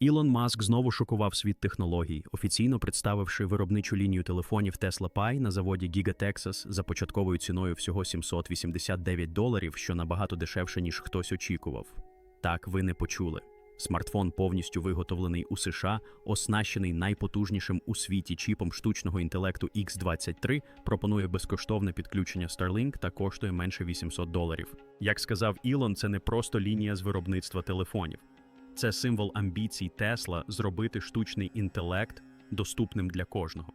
Ілон Маск знову шокував світ технологій, офіційно представивши виробничу лінію телефонів Tesla Pi на заводі Giga Texas за початковою ціною всього 789 доларів, що набагато дешевше, ніж хтось очікував. Так, ви не почули. Смартфон повністю виготовлений у США, оснащений найпотужнішим у світі чіпом штучного інтелекту X23, пропонує безкоштовне підключення Starlink та коштує менше 800 доларів. Як сказав Ілон, це не просто лінія з виробництва телефонів. Це символ амбіцій Тесла зробити штучний інтелект доступним для кожного.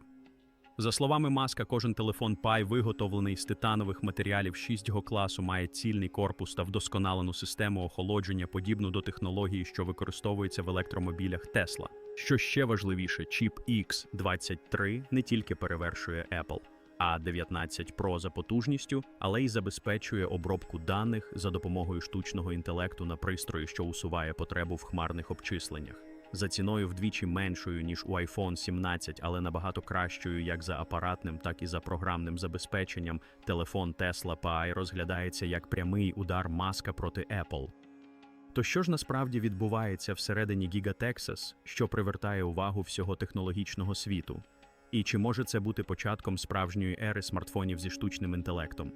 За словами Маска, кожен телефон Pi, виготовлений з титанових матеріалів 6-го класу, має цільний корпус та вдосконалену систему охолодження, подібну до технології, що використовується в електромобілях Tesla. Що ще важливіше, чіп X23 не тільки перевершує Apple A19 Pro за потужністю, але й забезпечує обробку даних за допомогою штучного інтелекту на пристрої, що усуває потребу в хмарних обчисленнях. За ціною вдвічі меншою, ніж у iPhone 17, але набагато кращою як за апаратним, так і за програмним забезпеченням, телефон Tesla Pi розглядається як прямий удар маска проти Apple. То що ж насправді відбувається всередині Giga Texas, що привертає увагу всього технологічного світу? І чи може це бути початком справжньої ери смартфонів зі штучним інтелектом?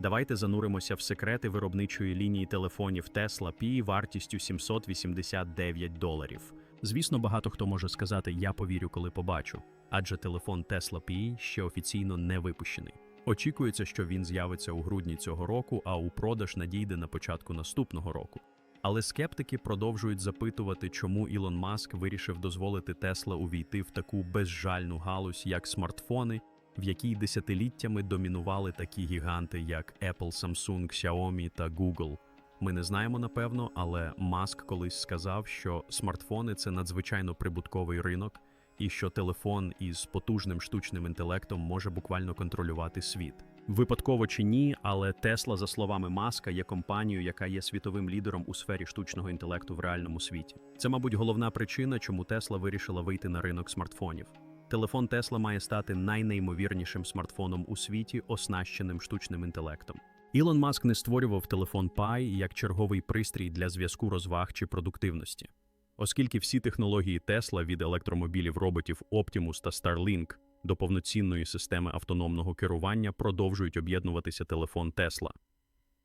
Давайте зануримося в секрети виробничої лінії телефонів Tesla Pi вартістю 789 доларів. Звісно, багато хто може сказати Я повірю, коли побачу, адже телефон Tesla Pi ще офіційно не випущений. Очікується, що він з'явиться у грудні цього року, а у продаж надійде на початку наступного року. Але скептики продовжують запитувати, чому Ілон Маск вирішив дозволити Тесла увійти в таку безжальну галузь, як смартфони, в якій десятиліттями домінували такі гіганти, як Apple, Samsung, Xiaomi та Google. Ми не знаємо напевно, але Маск колись сказав, що смартфони це надзвичайно прибутковий ринок, і що телефон із потужним штучним інтелектом може буквально контролювати світ. Випадково чи ні, але Тесла, за словами Маска, є компанією, яка є світовим лідером у сфері штучного інтелекту в реальному світі. Це, мабуть, головна причина, чому Тесла вирішила вийти на ринок смартфонів. Телефон Тесла має стати найнеймовірнішим смартфоном у світі, оснащеним штучним інтелектом. Ілон Маск не створював телефон Pi як черговий пристрій для зв'язку розваг чи продуктивності. Оскільки всі технології Тесла від електромобілів роботів Optimus та Starlink до повноцінної системи автономного керування продовжують об'єднуватися телефон Тесла.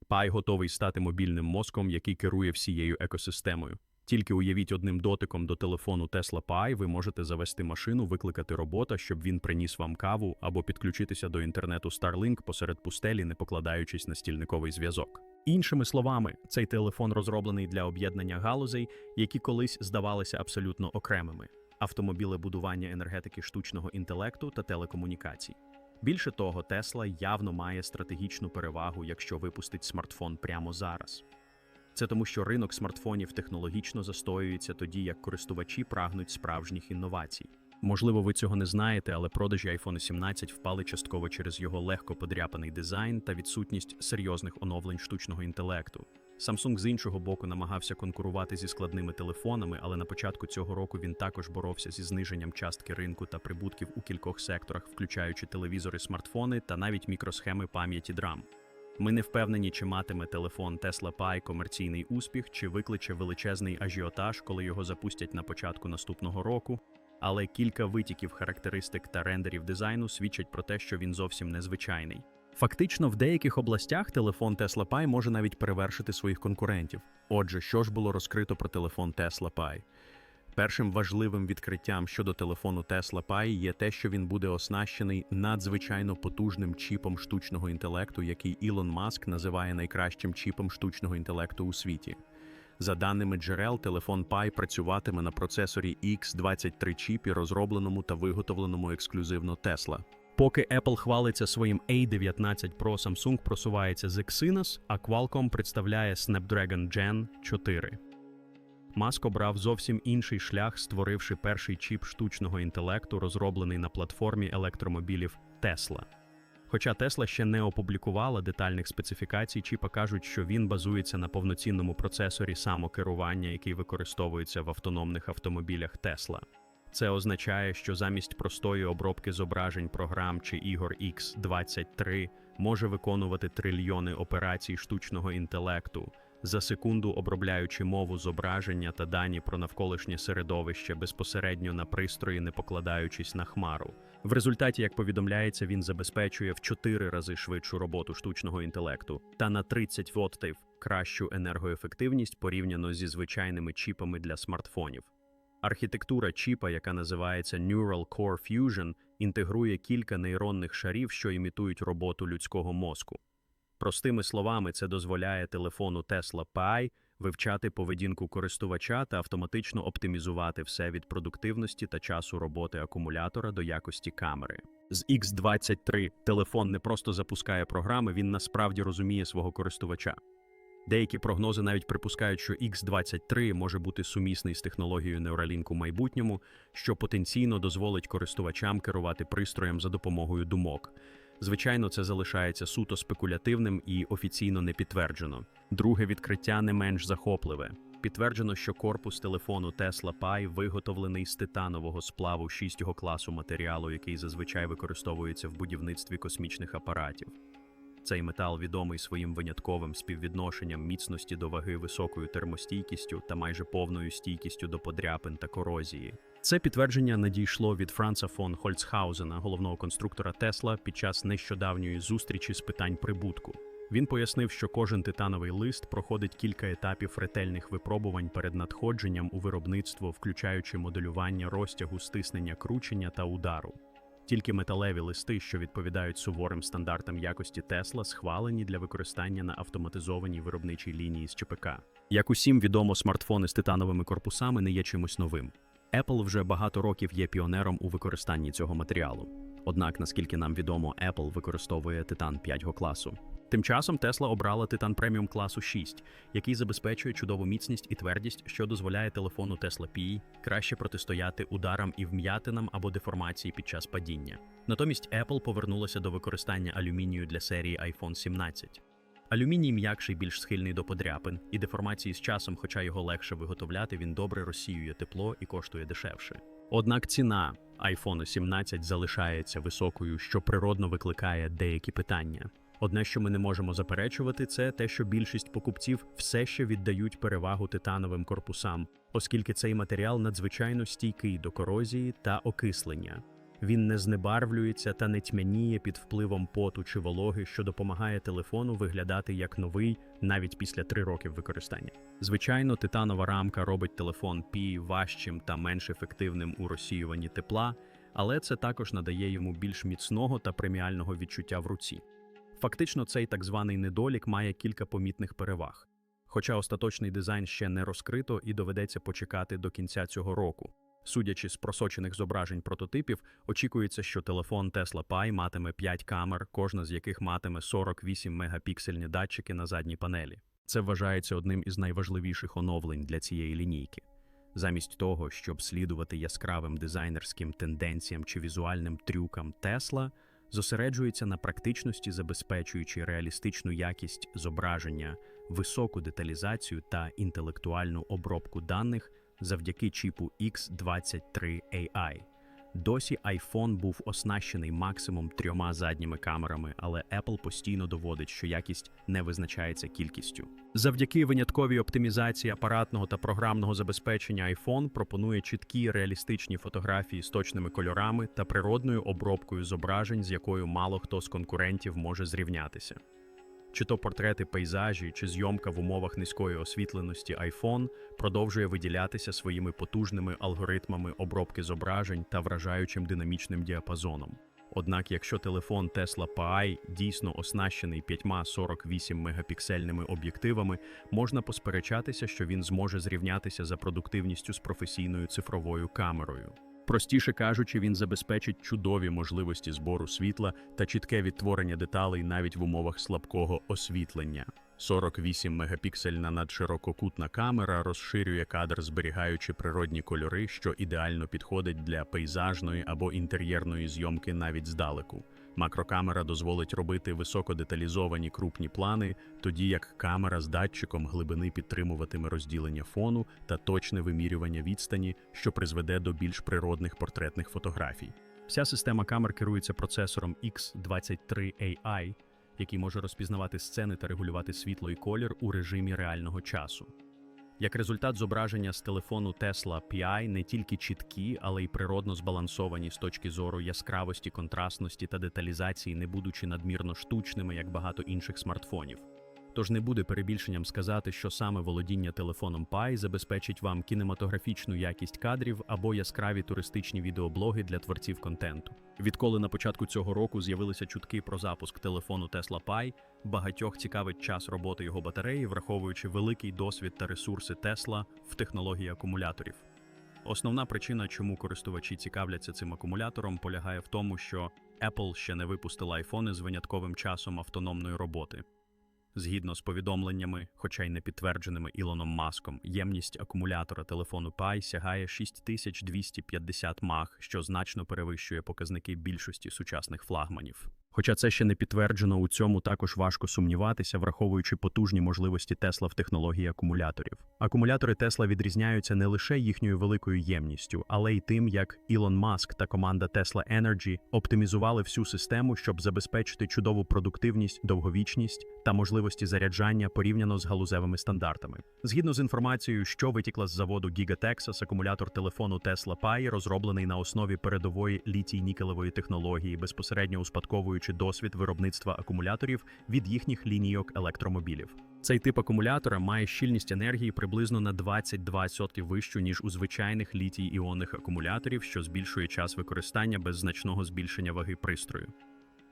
Pi готовий стати мобільним мозком, який керує всією екосистемою. Тільки уявіть одним дотиком до телефону Tesla Pi ви можете завести машину, викликати робота, щоб він приніс вам каву, або підключитися до інтернету Starlink посеред пустелі, не покладаючись на стільниковий зв'язок. Іншими словами, цей телефон розроблений для об'єднання галузей, які колись здавалися абсолютно окремими автомобілебудування енергетики штучного інтелекту та телекомунікацій. Більше того, Тесла явно має стратегічну перевагу, якщо випустить смартфон прямо зараз. Це тому, що ринок смартфонів технологічно застоюється тоді, як користувачі прагнуть справжніх інновацій. Можливо, ви цього не знаєте, але продажі iPhone 17 впали частково через його легко подряпаний дизайн та відсутність серйозних оновлень штучного інтелекту. Samsung з іншого боку намагався конкурувати зі складними телефонами, але на початку цього року він також боровся зі зниженням частки ринку та прибутків у кількох секторах, включаючи телевізори, смартфони та навіть мікросхеми пам'яті драм. Ми не впевнені, чи матиме телефон Tesla Pi комерційний успіх, чи викличе величезний ажіотаж, коли його запустять на початку наступного року. Але кілька витіків характеристик та рендерів дизайну свідчать про те, що він зовсім незвичайний. Фактично, в деяких областях телефон Tesla Pi може навіть перевершити своїх конкурентів. Отже, що ж було розкрито про телефон Tesla Pi? Першим важливим відкриттям щодо телефону Tesla Pi є те, що він буде оснащений надзвичайно потужним чіпом штучного інтелекту, який Ілон Маск називає найкращим чіпом штучного інтелекту у світі. За даними джерел, телефон Pi працюватиме на процесорі X23 чіпі, розробленому та виготовленому ексклюзивно Tesla. Поки Apple хвалиться своїм A19 Pro, Samsung просувається з Exynos, а Qualcomm представляє Snapdragon Gen 4. Маск обрав зовсім інший шлях, створивши перший чіп штучного інтелекту, розроблений на платформі електромобілів Tesla. Хоча Tesla ще не опублікувала детальних специфікацій, чіпа кажуть, що він базується на повноцінному процесорі самокерування, який використовується в автономних автомобілях Tesla. Це означає, що замість простої обробки зображень програм чи ігор X23 може виконувати трильйони операцій штучного інтелекту, за секунду обробляючи мову зображення та дані про навколишнє середовище безпосередньо на пристрої, не покладаючись на хмару. В результаті, як повідомляється, він забезпечує в 4 рази швидшу роботу штучного інтелекту та на 30 ваттів кращу енергоефективність порівняно зі звичайними чіпами для смартфонів. Архітектура чіпа, яка називається Neural Core Fusion, інтегрує кілька нейронних шарів, що імітують роботу людського мозку. Простими словами, це дозволяє телефону Tesla Pi вивчати поведінку користувача та автоматично оптимізувати все від продуктивності та часу роботи акумулятора до якості камери. З X23 телефон не просто запускає програми, він насправді розуміє свого користувача. Деякі прогнози навіть припускають, що X23 може бути сумісний з технологією Neuralink у майбутньому, що потенційно дозволить користувачам керувати пристроєм за допомогою думок. Звичайно, це залишається суто спекулятивним і офіційно не підтверджено. Друге відкриття не менш захопливе. Підтверджено, що корпус телефону Tesla Pi виготовлений з титанового сплаву 6-го класу матеріалу, який зазвичай використовується в будівництві космічних апаратів. Цей метал відомий своїм винятковим співвідношенням міцності до ваги високою термостійкістю та майже повною стійкістю до подряпин та корозії. Це підтвердження надійшло від Франца фон Хольцхаузена, головного конструктора Тесла, під час нещодавньої зустрічі з питань прибутку. Він пояснив, що кожен титановий лист проходить кілька етапів ретельних випробувань перед надходженням у виробництво, включаючи моделювання розтягу, стиснення кручення та удару. Тільки металеві листи, що відповідають суворим стандартам якості Тесла, схвалені для використання на автоматизованій виробничій лінії з ЧПК. Як усім відомо, смартфони з титановими корпусами не є чимось новим. Apple вже багато років є піонером у використанні цього матеріалу. Однак, наскільки нам відомо, Apple використовує титан 5 класу. Тим часом Tesla обрала титан преміум класу 6, який забезпечує чудову міцність і твердість, що дозволяє телефону Tesla Pi краще протистояти ударам і вм'ятинам або деформації під час падіння. Натомість Apple повернулася до використання алюмінію для серії iPhone 17. Алюміній м'якший більш схильний до подряпин і деформації з часом, хоча його легше виготовляти, він добре розсіює тепло і коштує дешевше. Однак ціна iPhone 17 залишається високою, що природно викликає деякі питання. Одне, що ми не можемо заперечувати, це те, що більшість покупців все ще віддають перевагу титановим корпусам, оскільки цей матеріал надзвичайно стійкий до корозії та окислення. Він не знебарвлюється та не тьмяніє під впливом поту чи вологи, що допомагає телефону виглядати як новий навіть після 3 років використання. Звичайно, титанова рамка робить телефон Pi важчим та менш ефективним у розсіюванні тепла, але це також надає йому більш міцного та преміального відчуття в руці. Фактично, цей так званий недолік має кілька помітних переваг. Хоча остаточний дизайн ще не розкрито і доведеться почекати до кінця цього року. Судячи з просочених зображень прототипів, очікується, що телефон Tesla Pi матиме 5 камер, кожна з яких матиме 48 мегапіксельні датчики на задній панелі. Це вважається одним із найважливіших оновлень для цієї лінійки. Замість того, щоб слідувати яскравим дизайнерським тенденціям чи візуальним трюкам Tesla, зосереджується на практичності, забезпечуючи реалістичну якість зображення, високу деталізацію та інтелектуальну обробку даних завдяки чіпу X23 AI. Досі iPhone був оснащений максимум трьома задніми камерами, але Apple постійно доводить, що якість не визначається кількістю. Завдяки винятковій оптимізації апаратного та програмного забезпечення iPhone пропонує чіткі реалістичні фотографії з точними кольорами та природною обробкою зображень, з якою мало хто з конкурентів може зрівнятися. Чи то портрети пейзажі, чи зйомка в умовах низької освітленості iPhone продовжує виділятися своїми потужними алгоритмами обробки зображень та вражаючим динамічним діапазоном. Однак, якщо телефон Tesla Pi дійсно оснащений 5-48 мегапіксельними об'єктивами, можна посперечатися, що він зможе зрівнятися за продуктивністю з професійною цифровою камерою. Простіше кажучи, він забезпечить чудові можливості збору світла та чітке відтворення деталей навіть в умовах слабкого освітлення. 48 мегапіксельна надширококутна камера розширює кадр, зберігаючи природні кольори, що ідеально підходить для пейзажної або інтер'єрної зйомки навіть здалеку. Макрокамера дозволить робити високодеталізовані крупні плани, тоді як камера з датчиком глибини підтримуватиме розділення фону та точне вимірювання відстані, що призведе до більш природних портретних фотографій. Вся система камер керується процесором X23 AI, який може розпізнавати сцени та регулювати світло і колір у режимі реального часу. Як результат зображення з телефону Tesla PI не тільки чіткі, але й природно збалансовані з точки зору яскравості, контрастності та деталізації, не будучи надмірно штучними, як багато інших смартфонів. Тож не буде перебільшенням сказати, що саме володіння телефоном PI забезпечить вам кінематографічну якість кадрів або яскраві туристичні відеоблоги для творців контенту. Відколи на початку цього року з'явилися чутки про запуск телефону Tesla Pi, багатьох цікавить час роботи його батареї, враховуючи великий досвід та ресурси Tesla в технології акумуляторів. Основна причина, чому користувачі цікавляться цим акумулятором, полягає в тому, що Apple ще не випустила айфони з винятковим часом автономної роботи. Згідно з повідомленнями, хоча й не підтвердженими Ілоном Маском, ємність акумулятора телефону Pi сягає 6250 мах, що значно перевищує показники більшості сучасних флагманів. Хоча це ще не підтверджено, у цьому також важко сумніватися, враховуючи потужні можливості Тесла в технології акумуляторів. Акумулятори Тесла відрізняються не лише їхньою великою ємністю, але й тим, як Ілон Маск та команда Tesla Energy оптимізували всю систему, щоб забезпечити чудову продуктивність, довговічність та можливості заряджання порівняно з галузевими стандартами. Згідно з інформацією, що витікла з заводу Giga Texas, акумулятор телефону Tesla Pi розроблений на основі передової літій-нікелевої технології, безпосередньо успадковуючи досвід виробництва акумуляторів від їхніх лінійок електромобілів. Цей тип акумулятора має щільність енергії приблизно на 22% вищу, ніж у звичайних літій-іонних акумуляторів, що збільшує час використання без значного збільшення ваги пристрою.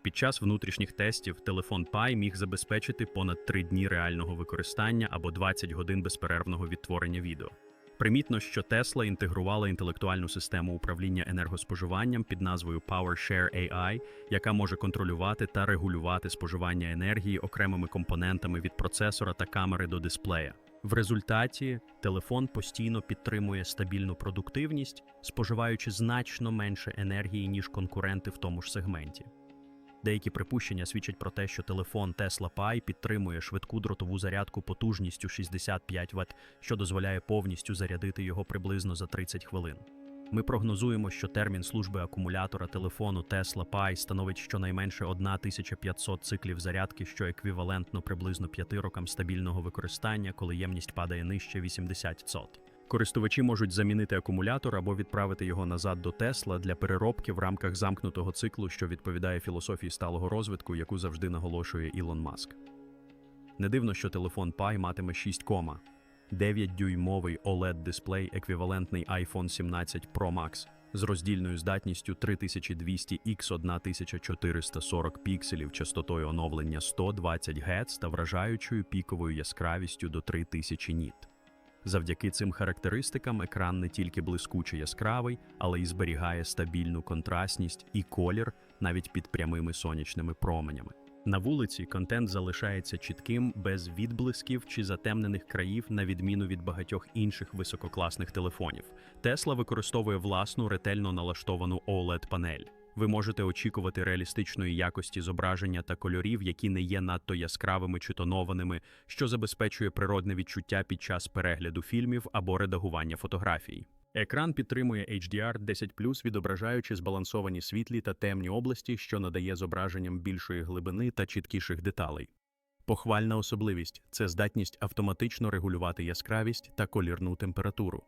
Під час внутрішніх тестів телефон Pi міг забезпечити понад 3 дні реального використання або 20 годин безперервного відтворення відео. Примітно, що Tesla інтегрувала інтелектуальну систему управління енергоспоживанням під назвою PowerShare AI, яка може контролювати та регулювати споживання енергії окремими компонентами від процесора та камери до дисплея. В результаті телефон постійно підтримує стабільну продуктивність, споживаючи значно менше енергії, ніж конкуренти в тому ж сегменті. Деякі припущення свідчать про те, що телефон Tesla Pi підтримує швидку дротову зарядку потужністю 65 Вт, що дозволяє повністю зарядити його приблизно за 30 хвилин. Ми прогнозуємо, що термін служби акумулятора телефону Tesla Pi становить щонайменше 1500 циклів зарядки, що еквівалентно приблизно 5 рокам стабільного використання, коли ємність падає нижче 80 Цот. Користувачі можуть замінити акумулятор або відправити його назад до Тесла для переробки в рамках замкнутого циклу, що відповідає філософії сталого розвитку, яку завжди наголошує Ілон Маск. Не дивно, що телефон Pi матиме 6 кома. 9-дюймовий OLED-дисплей, еквівалентний iPhone 17 Pro Max з роздільною здатністю 3200 x 1440 пікселів, частотою оновлення 120 Гц та вражаючою піковою яскравістю до 3000 ніт. Завдяки цим характеристикам екран не тільки блискуче яскравий, але й зберігає стабільну контрастність і колір навіть під прямими сонячними променями. На вулиці контент залишається чітким, без відблисків чи затемнених країв, на відміну від багатьох інших висококласних телефонів. Tesla використовує власну ретельно налаштовану OLED-панель. Ви можете очікувати реалістичної якості зображення та кольорів, які не є надто яскравими чи тонованими, що забезпечує природне відчуття під час перегляду фільмів або редагування фотографій. Екран підтримує HDR 10 відображаючи збалансовані світлі та темні області, що надає зображенням більшої глибини та чіткіших деталей. Похвальна особливість це здатність автоматично регулювати яскравість та колірну температуру.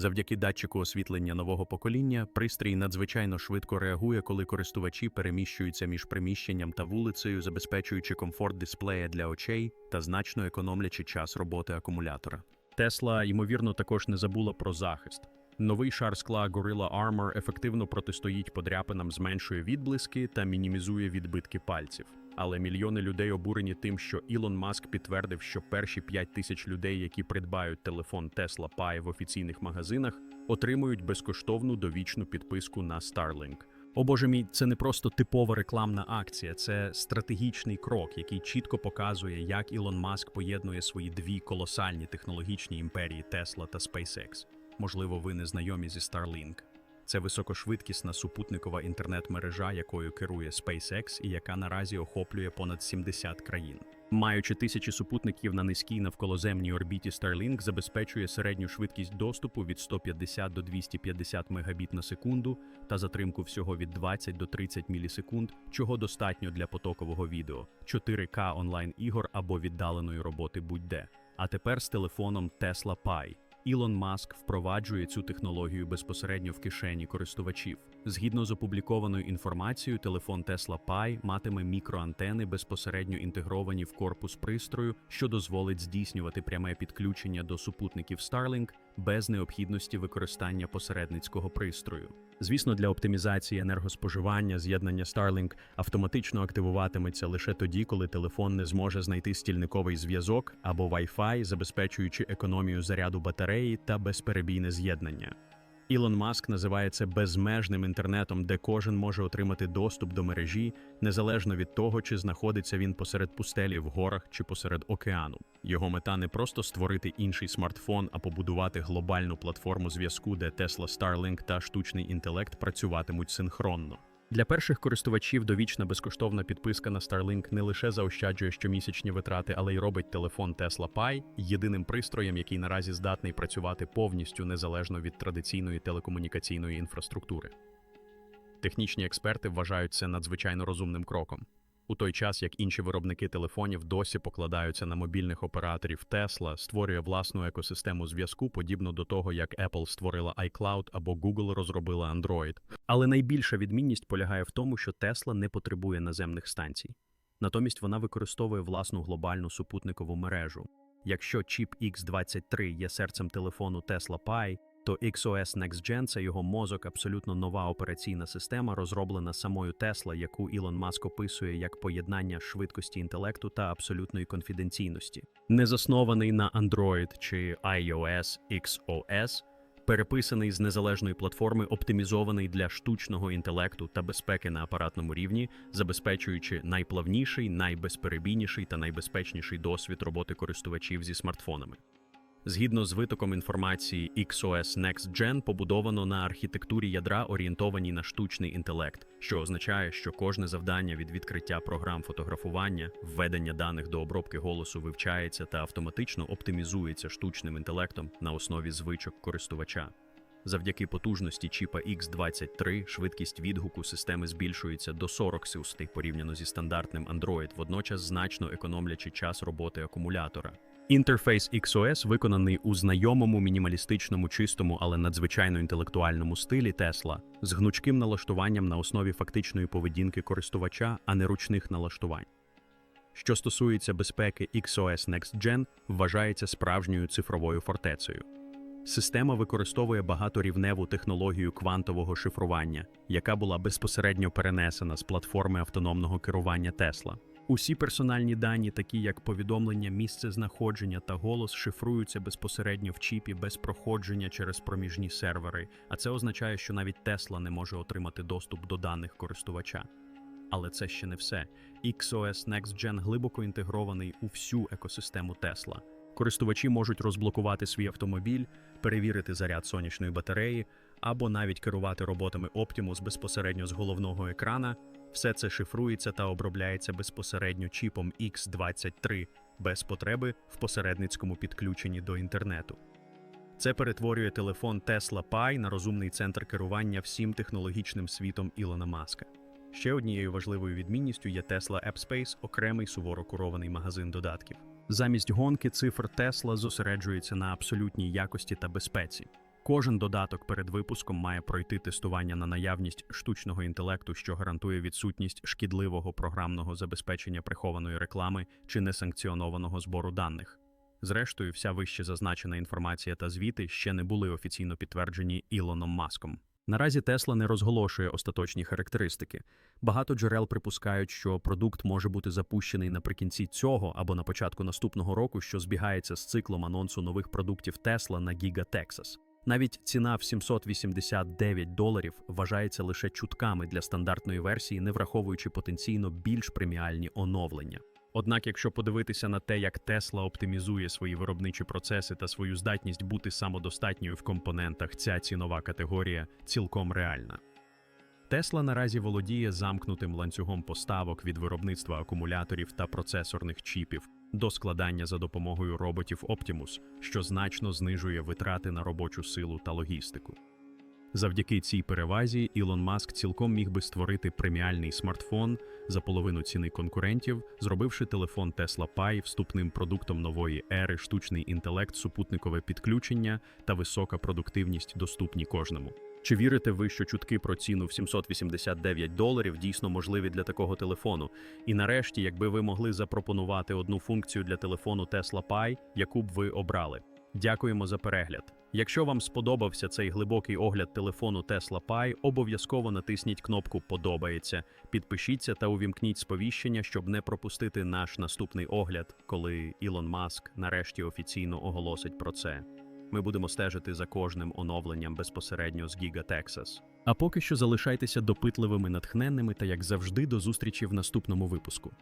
Завдяки датчику освітлення нового покоління, пристрій надзвичайно швидко реагує, коли користувачі переміщуються між приміщенням та вулицею, забезпечуючи комфорт дисплея для очей та значно економлячи час роботи акумулятора. Тесла, ймовірно, також не забула про захист. Новий шар скла Gorilla Armor ефективно протистоїть подряпинам, зменшує відблиски та мінімізує відбитки пальців. Але мільйони людей обурені тим, що Ілон Маск підтвердив, що перші 5 тисяч людей, які придбають телефон Tesla Pi в офіційних магазинах, отримують безкоштовну довічну підписку на Starlink. О боже мій, це не просто типова рекламна акція, це стратегічний крок, який чітко показує, як Ілон Маск поєднує свої дві колосальні технологічні імперії Tesla та SpaceX. Можливо, ви не знайомі зі Starlink. Це високошвидкісна супутникова інтернет-мережа, якою керує SpaceX і яка наразі охоплює понад 70 країн. Маючи тисячі супутників на низькій навколоземній орбіті Starlink забезпечує середню швидкість доступу від 150 до 250 мегабіт на секунду та затримку всього від 20 до 30 мілісекунд, чого достатньо для потокового відео, 4К онлайн ігор або віддаленої роботи будь-де. А тепер з телефоном Tesla Pi. Ілон Маск впроваджує цю технологію безпосередньо в кишені користувачів. Згідно з опублікованою інформацією, телефон Tesla Pi матиме мікроантени безпосередньо інтегровані в корпус пристрою, що дозволить здійснювати пряме підключення до супутників Starlink без необхідності використання посередницького пристрою. Звісно, для оптимізації енергоспоживання з'єднання Starlink автоматично активуватиметься лише тоді, коли телефон не зможе знайти стільниковий зв'язок або Wi-Fi, забезпечуючи економію заряду батареї та безперебійне з'єднання. Ілон Маск називає це безмежним інтернетом, де кожен може отримати доступ до мережі, незалежно від того, чи знаходиться він посеред пустелі в горах чи посеред океану. Його мета не просто створити інший смартфон, а побудувати глобальну платформу зв'язку, де Tesla Starlink та штучний інтелект працюватимуть синхронно. Для перших користувачів довічна безкоштовна підписка на Starlink не лише заощаджує щомісячні витрати, але й робить телефон Tesla Pi єдиним пристроєм, який наразі здатний працювати повністю незалежно від традиційної телекомунікаційної інфраструктури. Технічні експерти вважають це надзвичайно розумним кроком. У той час як інші виробники телефонів досі покладаються на мобільних операторів Tesla, створює власну екосистему зв'язку, подібно до того, як Apple створила iCloud або Google розробила Android. Але найбільша відмінність полягає в тому, що Tesla не потребує наземних станцій. Натомість вона використовує власну глобальну супутникову мережу. Якщо чіп X23 є серцем телефону Tesla Pi, то XOS Next Gen – це його мозок, абсолютно нова операційна система, розроблена самою Tesla, яку Ілон Маск описує як поєднання швидкості інтелекту та абсолютної конфіденційності. Не заснований на Android чи iOS XOS, переписаний з незалежної платформи, оптимізований для штучного інтелекту та безпеки на апаратному рівні, забезпечуючи найплавніший, найбезперебійніший та найбезпечніший досвід роботи користувачів зі смартфонами. Згідно з витоком інформації, XOS Next Gen побудовано на архітектурі ядра, орієнтованій на штучний інтелект, що означає, що кожне завдання від відкриття програм фотографування, введення даних до обробки голосу вивчається та автоматично оптимізується штучним інтелектом на основі звичок користувача. Завдяки потужності чіпа X23 швидкість відгуку системи збільшується до 40 сюстей порівняно зі стандартним Android, водночас значно економлячи час роботи акумулятора. Інтерфейс XOS виконаний у знайомому мінімалістичному, чистому, але надзвичайно інтелектуальному стилі Tesla з гнучким налаштуванням на основі фактичної поведінки користувача, а не ручних налаштувань. Що стосується безпеки, XOS Next Gen вважається справжньою цифровою фортецею. Система використовує багаторівневу технологію квантового шифрування, яка була безпосередньо перенесена з платформи автономного керування Tesla. Усі персональні дані, такі як повідомлення, місце знаходження та голос, шифруються безпосередньо в чіпі без проходження через проміжні сервери, а це означає, що навіть Tesla не може отримати доступ до даних користувача. Але це ще не все. XOS Next Gen глибоко інтегрований у всю екосистему Tesla. Користувачі можуть розблокувати свій автомобіль, перевірити заряд сонячної батареї або навіть керувати роботами Optimus безпосередньо з головного екрана. Все це шифрується та обробляється безпосередньо чіпом X23 без потреби в посередницькому підключенні до інтернету. Це перетворює телефон Tesla Pi на розумний центр керування всім технологічним світом Ілона Маска. Ще однією важливою відмінністю є Tesla App Space – окремий суворо курований магазин додатків. Замість гонки цифр Tesla зосереджується на абсолютній якості та безпеці. Кожен додаток перед випуском має пройти тестування на наявність штучного інтелекту, що гарантує відсутність шкідливого програмного забезпечення прихованої реклами чи несанкціонованого збору даних. Зрештою, вся вище зазначена інформація та звіти ще не були офіційно підтверджені Ілоном Маском. Наразі Тесла не розголошує остаточні характеристики. Багато джерел припускають, що продукт може бути запущений наприкінці цього або на початку наступного року, що збігається з циклом анонсу нових продуктів Тесла на Giga Texas. Навіть ціна в 789 доларів вважається лише чутками для стандартної версії, не враховуючи потенційно більш преміальні оновлення. Однак, якщо подивитися на те, як Tesla оптимізує свої виробничі процеси та свою здатність бути самодостатньою в компонентах, ця цінова категорія цілком реальна. Тесла наразі володіє замкнутим ланцюгом поставок від виробництва акумуляторів та процесорних чіпів до складання за допомогою роботів Optimus, що значно знижує витрати на робочу силу та логістику. Завдяки цій перевазі Ілон Маск цілком міг би створити преміальний смартфон за половину ціни конкурентів, зробивши телефон Tesla Pi вступним продуктом нової ери, штучний інтелект, супутникове підключення та висока продуктивність доступні кожному. Чи вірите ви, що чутки про ціну в 789 доларів дійсно можливі для такого телефону? І нарешті, якби ви могли запропонувати одну функцію для телефону Tesla Pi, яку б ви обрали? Дякуємо за перегляд. Якщо вам сподобався цей глибокий огляд телефону Tesla Pi, обов'язково натисніть кнопку Подобається, підпишіться та увімкніть сповіщення, щоб не пропустити наш наступний огляд, коли Ілон Маск нарешті офіційно оголосить про це. Ми будемо стежити за кожним оновленням безпосередньо з Giga Texas. А поки що залишайтеся допитливими, натхненними та, як завжди, до зустрічі в наступному випуску.